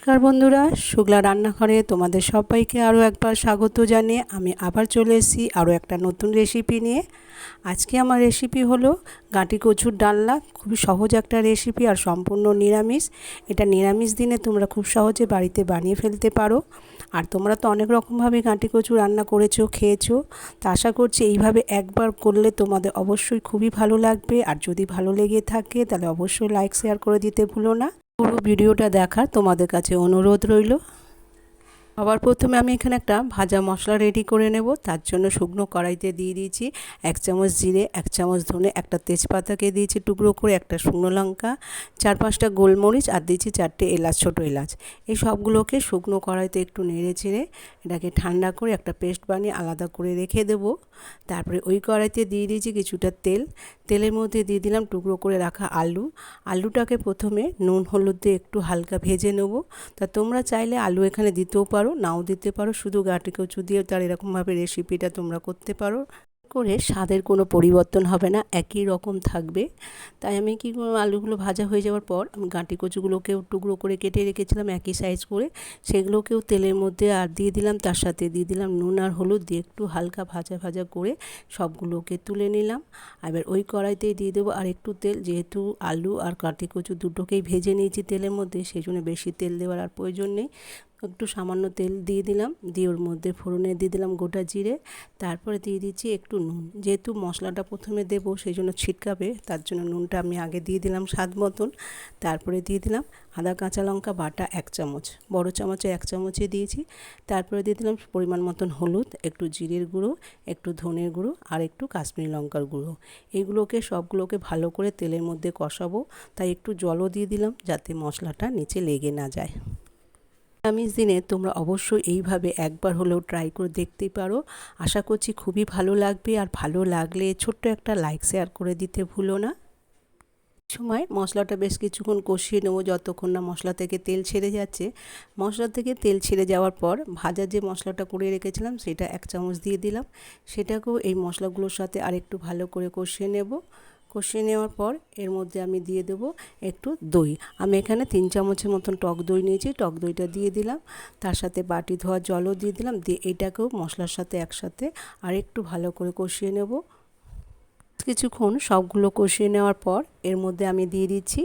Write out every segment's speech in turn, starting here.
নমস্কার বন্ধুরা, শুক্লা রান্নাঘরে তোমাদের সবাইকে আরও একবার স্বাগত জানিয়ে আমি আবার চলে এসেছি আরও একটা নতুন রেসিপি নিয়ে। আজকে আমার রেসিপি হলো গাঁটি কচুর ডালনা, খুবই সহজ একটা রেসিপি আর সম্পূর্ণ নিরামিষ। এটা নিরামিষ দিনে তোমরা খুব সহজে বাড়িতে বানিয়ে ফেলতে পারো। আর তোমরা তো অনেক রকমভাবে গাঁটি কচু রান্না করেছ, খেয়েছো। তা আশা করছি এইভাবে একবার করলে তোমাদের অবশ্যই খুবই ভালো লাগবে। আর যদি ভালো লেগে থাকে তাহলে অবশ্যই লাইক শেয়ার করে দিতে ভুলো না। পুরো ভিডিওটা দেখার তোমাদের কাছে অনুরোধ রইল। আবার প্রথমে আমি এখানে একটা ভাজা মশলা রেডি করে নেব। তার জন্য শুকনো কড়াইতে দিয়ে দিয়েছি এক চামচ জিরে, এক চামচ ধনে, একটা তেজপাতাকে দিয়েছি টুকরো করে, একটা শুকনো লঙ্কা, চার পাঁচটা গোলমরিচ আর দিয়েছি চারটে এলাচ, ছোটো এলাচ। এই সবগুলোকে শুকনো কড়াইতে একটু নেড়ে চেড়ে এটাকে ঠান্ডা করে একটা পেস্ট বানিয়ে আলাদা করে রেখে দেবো। তারপরে ওই কড়াইতে দিয়ে দিয়েছি কিছুটা তেল। তেলের মধ্যে দিয়ে দিলাম টুকরো করে রাখা আলু। আলুটাকে প্রথমে নুন, হলুদ দিয়ে একটু হালকা ভেজে নেব। তা তোমরা চাইলে আলু এখানে দিতেও পারো। নাও দিতে পারো, শুধু গাটি কচু দিয়ে তার এরকমভাবে রেসিপিটা তোমরা করতে পারো। করে স্বাদের কোনো পরিবর্তন হবে না, একই রকম থাকবে। তাই আমি কি আলুগুলো ভাজা হয়ে যাওয়ার পর আমি গাঁটি কচুগুলোকেও টুকরো করে কেটে রেখেছিলাম একই সাইজ করে। সেগুলোকেও তেলের মধ্যে আর দিয়ে দিলাম, তার সাথে দিয়ে দিলাম নুন আর হলুদ দিয়ে একটু হালকা ভাজা ভাজা করে সবগুলোকে তুলে নিলাম। এবার ওই কড়াইতেই দিয়ে দেবো আর একটু তেল, যেহেতু আলু আর কাটি কচু দুটোকেই ভেজে নিয়েছি তেলের মধ্যে সেই জন্য বেশি তেল দেওয়ার আর প্রয়োজন নেই। একটু সামান্য তেল দিয়ে দিলাম, দিয়ে ওর মধ্যে ফোড়নে দিয়ে দিলাম গোটা জিরে, তারপরে দিয়ে দিচ্ছি একটু নুন। যেহেতু মশলাটা প্রথমে দেব, সেই জন্য ছিটকাবে, তার জন্য নুনটা আমি আগে দিয়ে দিলাম স্বাদ মতন। তারপরে দিয়ে দিলাম আদা, কাঁচা লঙ্কা, বাটা এক চামচ, বড় চামচে এক চামচে দিয়েছি। তারপরে দিয়ে দিলাম পরিমাণ মতন হলুদ, একটু জিরের গুঁড়ো, একটু ধনের গুঁড়ো আর একটু কাশ্মীরি লঙ্কার গুঁড়ো। এইগুলোকে সবগুলোকে ভালো করে তেলের মধ্যে কষাবো, তাই একটু জলও দিয়ে দিলাম যাতে মশলাটা নিচে লেগে না যায়। নিরামিষ দিনে তোমরা অবশ্যই এইভাবে একবার হলেও ট্রাই করে দেখতেই পারো। আশা করছি খুবই ভালো লাগবে আর ভালো লাগলে ছোট্ট একটা লাইক শেয়ার করে দিতে ভুলো না। সময়, মশলাটা বেশ কিছুক্ষণ কষিয়ে নেব যতক্ষণ না মশলা থেকে তেল ছেড়ে যাচ্ছে। মশলা থেকে তেল ছেড়ে যাওয়ার পর ভাজা যে মশলাটা করে রেখেছিলাম সেটা এক চামচ দিয়ে দিলাম। সেটাকেও এই মশলাগুলোর সাথে আরেকটু ভালো করে কষিয়ে নেব। কষিয়ে নেওয়ার পর এর মধ্যে আমি দিয়ে দেবো একটু দই। আমি এখানে তিন চামচের মতন টক দই নিয়েছি, টক দইটা দিয়ে দিলাম। তার সাথে বাটি ধোয়া জলও দিয়ে দিলাম। দিয়ে এটাকেও মশলার সাথে একসাথে আর একটু ভালো করে কষিয়ে নেব। কিছুক্ষণ সবগুলো কষিয়ে নেওয়ার পর এর মধ্যে আমি দিয়ে দিচ্ছি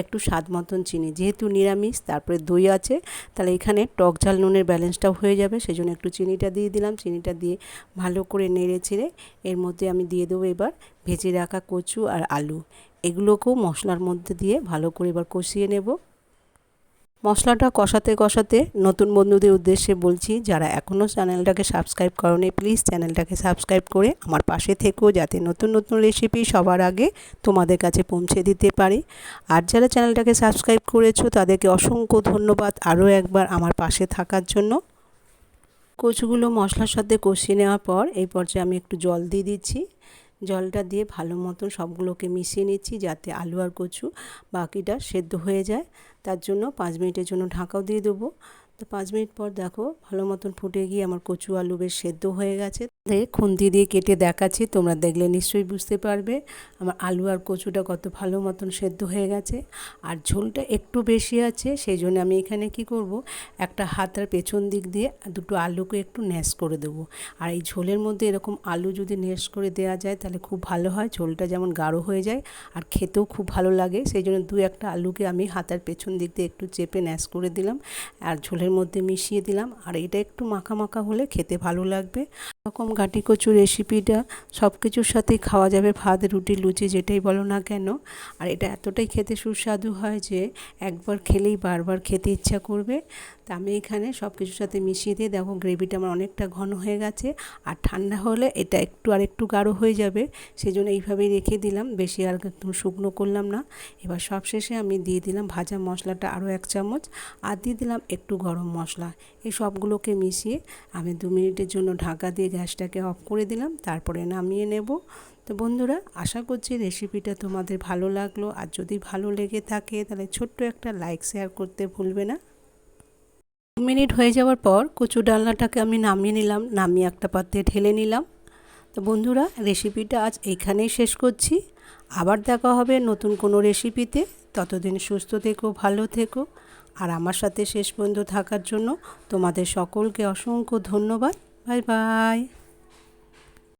একটু স্বাদ মতন চিনি। যেহেতু নিরামিষ, তারপরে দই আছে, তাহলে এখানে টক ঝাল নুনের ব্যালেন্সটাও হয়ে যাবে সেই জন্য একটু চিনিটা দিয়ে দিলাম। চিনিটা দিয়ে ভালো করে নেড়ে ছেড়ে এর মধ্যে আমি দিয়ে দেবো এবার ভেজে রাখা কচু আর আলু। এগুলোকেও মশলার মধ্যে দিয়ে ভালো করে এবার কষিয়ে নেব। মশলাটা কষাতে কষাতে নতুন বন্ধুদের উদ্দেশ্যে বলছি, যারা এখনও চ্যানেলটাকে সাবস্ক্রাইব করনি প্লিজ চ্যানেলটাকে সাবস্ক্রাইব করে আমার পাশে থেকেও যাতে নতুন নতুন রেসিপি সবার আগে তোমাদের কাছে পৌঁছে দিতে পারি। আর যারা চ্যানেলটাকে সাবস্ক্রাইব করেছ, তাদেরকে অসংখ্য ধন্যবাদ আরও একবার আমার পাশে থাকার জন্য। কচুগুলো মশলার সাথে কষিয়ে নেওয়ার পর এই পর্যায়ে আমি একটু জল দিয়ে দিচ্ছি। জলটা দিয়ে ভালো মতন সবগুলোকে মিশিয়ে নিচ্ছি যাতে আলু আর কচু বাকিটা সেদ্ধ হয়ে যায়। তার জন্য পাঁচ মিনিটের জন্য ঢাকাও দিয়ে দেবো। তো পাঁচ মিনিট পর দেখো ভালো মতন ফুটে গিয়ে আমার কচু আলু বেশ সেদ্ধ হয়ে গেছে। খুন্তি দিয়ে কেটে দেখাচ্ছি, তোমরা দেখলে নিশ্চয়ই বুঝতে পারবে। আমার আলু আর কচুটা কত ভালো মতন সেদ্ধ হয়ে গেছে। আর ঝোলটা একটু বেশি আছে, সেই জন্য আমি এখানে কি করব? একটা হাতার পেছন দিক দিয়ে দুটো আলুকে একটু ন্যাস করে দেবো। আর এই ঝোলের মধ্যে এরকম আলু যদি ন্যাস করে দেওয়া যায়, তাহলে খুব ভালো হয়, ঝোলটা যেমন গাঢ় হয়ে যায় আর খেতেও খুব ভালো লাগে। সেই জন্য দু একটা আলুকে আমি হাতার পেছন দিক দিয়ে একটু চেপে ন্যাস করে দিলাম। আর ঝোলের মধ্যে মিশিয়ে দিলাম। আর এটা একটু মাখা মাখা হলে খেতে ভালো লাগবে। এরকম গাটি কচু রেসিপিটা সব কিছুর সাথেই খাওয়া যাবে, ভাত, রুটি, লুচি, যেটাই বলো না কেন। আর এটা এতটাই খেতে সুস্বাদু হয় যে একবার খেলেই বারবার খেতে ইচ্ছা করবে। তা আমি এখানে সব কিছুর সাথে মিশিয়ে দিয়ে দেখো গ্রেভিটা আমার অনেকটা ঘন হয়ে গেছে। আর ঠান্ডা হলে এটা একটু আর একটু গাঢ় হয়ে যাবে। সেই জন্য এইভাবেই রেখে দিলাম। বেশি আর একদম শুকনো করলাম না। এবার সব শেষে আমি দিয়ে দিলাম ভাজা মশলাটা আরও এক চামচ। আর দিয়ে দিলাম একটু গরম মশলা। এই সবগুলোকে মিশিয়ে আমি দু মিনিটের জন্য ঢাকা দিয়ে গ্যাসটাকে অফ করে দিলাম, তারপরে নামিয়ে নেব। তো বন্ধুরা, আশা করছি রেসিপিটা তোমাদের ভালো লাগল। আর যদি ভালো লেগে থাকে, তাহলে ছোট্ট একটা লাইক, শেয়ার করতে ভুলবে না। মিনিট হয়ে যাওয়ার পর কচু ডালনাটাকে আমি নামিয়ে নিলাম, নামিয়ে একটা পাত্রে ঢেলে নিলাম। তো বন্ধুরা, রেসিপিটা আজ এইখানেই শেষ করছি। আবার দেখা হবে নতুন কোনো রেসিপিতে। ততদিন সুস্থ থেকো, ভালো থেকো। আর আমার সাথে শেষ পর্যন্ত থাকার জন্য তোমাদের সকলকে অসংখ্য ধন্যবাদ। Bye bye.